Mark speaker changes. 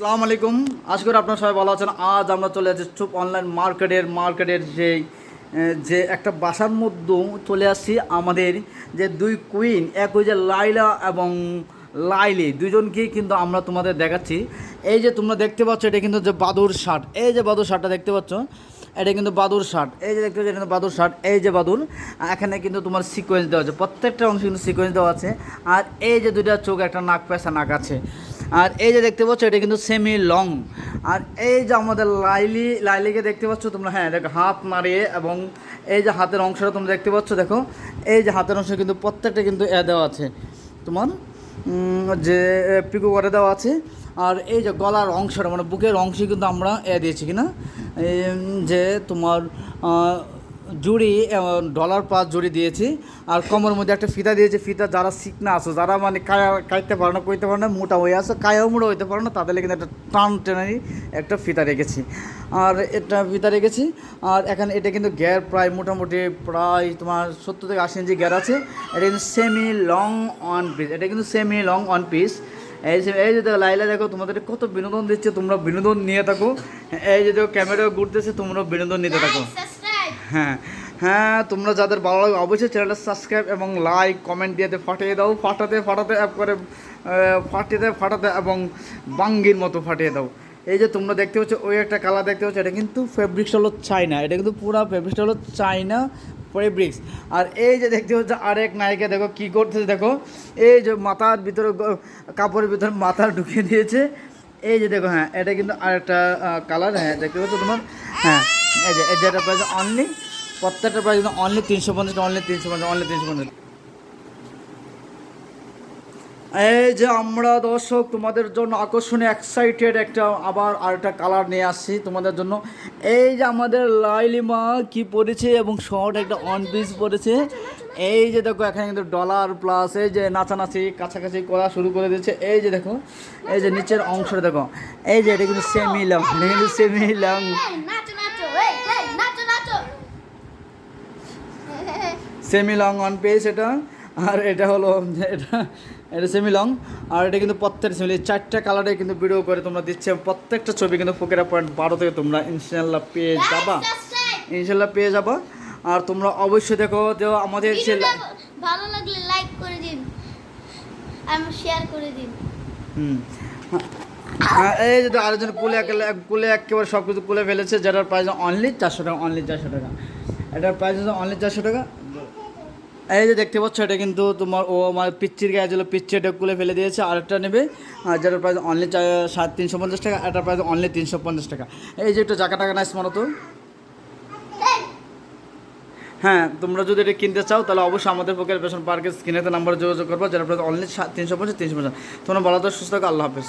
Speaker 1: সালাম আলাইকুম। আশা করি আপনারা সবাই ভালো আছেন। আজ আমরা চলে যাচ্ছি চুপ অনলাইন মার্কেটের মার্কেটের যে যে একটা বাসার মধ্যে চলে আসছি। আমাদের যে দুই কুইন এক ওই যে লাইলা এবং লাইলি। দুজনকেই কিন্তু আমরা তোমাদের দেখাচ্ছি। এই যে তোমরা দেখতে পাচ্ছ, এটা কিন্তু যে বাদুর শার্ট। এই যে বাদুর শার্টটা দেখতে পাচ্ছ, এটা কিন্তু বাদুর শার্ট। এই যে দেখতে পাচ্ছ, এটা বাদুর শার্ট। এই যে বাদুর, এখানে কিন্তু তোমার সিকোয়েন্স দেওয়া আছে। প্রত্যেকটা অংশে কিন্তু সিকোয়েন্স দেওয়া আছে। আর এই যে দুইটা চোখ, একটা নাক, পেঁচা, নাক আছে। আর এই যে দেখতে পাচ্ছ, এটা কিন্তু সেমি লং আর এই যে আমাদের লাইলি, লাইলিকে দেখতে পাচ্ছ তোমরা হ্যাঁ দেখো, হাত মারিয়ে এবং এই যে হাতের অংশটা তোমরা দেখতে পাচ্ছ, দেখো, এই যে হাতের অংশ কিন্তু প্রত্যেকটা কিন্তু এ দেওয়া আছে। তোমার যে পিকো করে দেওয়া আছে। আর এই যে গলার অংশটা মানে বুকের অংশে কিন্তু আমরা এ দিয়েছি কিনা যে তোমার জুড়ি ডলার পাস জুড়ি দিয়েছি। আর কমর মধ্যে একটা ফিতা দিয়েছি, ফিতা যারা শিখনা আসো যারা মানে কায়া, কাইতে পারে না, কইতে পারে না, মোটা হয়ে আছে, কায়াও মোটা হইতে পারে না, তাদের কিন্তু একটা টান টেনারি একটা ফিতা রেখেছি। আর এটা ফিতা রেখেছি, আর এখানে এটা কিন্তু গ্যার প্রায় মোটামুটি প্রায় তোমার সত্তর থেকে আশি ইঞ্চি গ্যার আছে। এটা কিন্তু সেমি লং অন পিস এটা কিন্তু সেমি লং অন পিস এই যে এই যে দেখো, লাইলা দেখো, তোমাদের কত বিনোদন দিচ্ছে, তোমরা বিনোদন নিয়ে থাকো। এই যে দেখো ক্যামেরা ঘুরতেছে তোমরা বিনোদন নিতে থাকো। হ্যাঁ হ্যাঁ তোমরা যাদের ভালো লাগে অবশ্যই চ্যানেলটা সাবস্ক্রাইব এবং লাইক কমেন্ট দিয়ে ফাটিয়ে দাও, ফাটাতে ফাটাতে অ্যাপ করে ফাটিয়ে ফাটাতে এবং বাঙ্গির মতো ফাটিয়ে দাও। এই যে তোমরা দেখতে পাচ্ছ, ওই একটা কালার দেখতে পাচ্ছ, এটা কিন্তু ফেব্রিক্সটা হলো চাইনা এটা কিন্তু পুরো ফেব্রিক্সটা হলো চাইনা ফেব্রিক্স আর এই যে দেখতে পাচ্ছ, আরেক নায়িকা, দেখো কি করতেছে, দেখো। এই যে মাথার ভিতরে কাপড়ের ভিতরে মাথা ঢুকিয়ে দিয়েছে। এই যে দেখো হ্যাঁ এটা কিন্তু আরেকটা কালার হ্যাঁ দেখতে পাচ্ছ তোমার? হ্যাঁ এই যে যেটা প্রাইস অনলি প্রত্যেকটা প্রাইস অনলি তিনশো পঞ্চাশ অনলি তিনশো পঞ্চাশ অনলি তিনশো পঞ্চাশ। এই যে আমরা দর্শক, তোমাদের জন্য আকর্ষণীয় এক্সাইটেড একটা, আবার আরেকটা কালার নিয়ে আসছি তোমাদের জন্য। এই যে আমাদের লাইলিমা কি পড়েছে এবং শর্ট একটা অন পিস পড়েছে এই যে দেখো, এখানে কিন্তু ডলার প্লাস এই যে নাচানাচি, কাছাকাছি করা শুরু করে দিয়েছে। এই যে দেখো, এই যে নিচের অংশটা দেখো। এই যে এটা কিন্তু সেমি লং সেমি লং
Speaker 2: এই নাচো নাচো এই এই নাচো নাচো
Speaker 1: সেমি লং অন পেজ এটা। আর এটা হলো এটা এটা সেমি লং আর এটা কিন্তু প্রত্যেকটা সেমি চারটা কালারে কিন্তু ভিডিও করে তোমরা দিচ্ছে। প্রত্যেকটা ছবি কিন্তু ফোকেরা পয়েন্ট বারো থেকে তোমরা ইনশাল্লাহ পেয়ে যাবা। ইনশাল্লাহ পেয়ে যাবা। আর তোমরা অবশ্যই দেখো যে আমাদের যে
Speaker 2: ভালো লাগলে লাইক করে দিন। আর শেয়ার করে দিন।
Speaker 1: হুম। হ্যাঁ, এই যে আরেকজন কুলে কুলে একেবারে সব কিছু কুলে ফেলেছে যেটার প্রাইস অনলি চারশো টাকা অনলি চারশো টাকা। এটার প্রাইস হচ্ছে অনলি চারশো টাকা। এই যে দেখতে পাচ্ছ, এটা কিন্তু তোমার ও আমার পিচ্চির গায়ে ছিল পিচ্ছি এটা কুলে ফেলে দিয়েছে, আরেকটা নেবে, আর যেটার প্রাইস অনলি সাত তিনশো পঞ্চাশ টাকা একটা প্রাইস অনলি তিনশো পঞ্চাশ টাকা। এই যে একটু জাকা টাকা নাইস মানো তো। হ্যাঁ তোমরা যদি এটা কিনতে চাও, তাহলে অবশ্যই আমাদের পক্ষে পেশন পার্কের স্ক্রিনেতে নাম্বারে যোগাযোগ করব যেটা প্রাইস অনলি তিনশো পঞ্চাশ তিনশো পঞ্চাশ। তোমরা ভালো তো সুস্থ থাকো, আল্লাহ হাফেজ।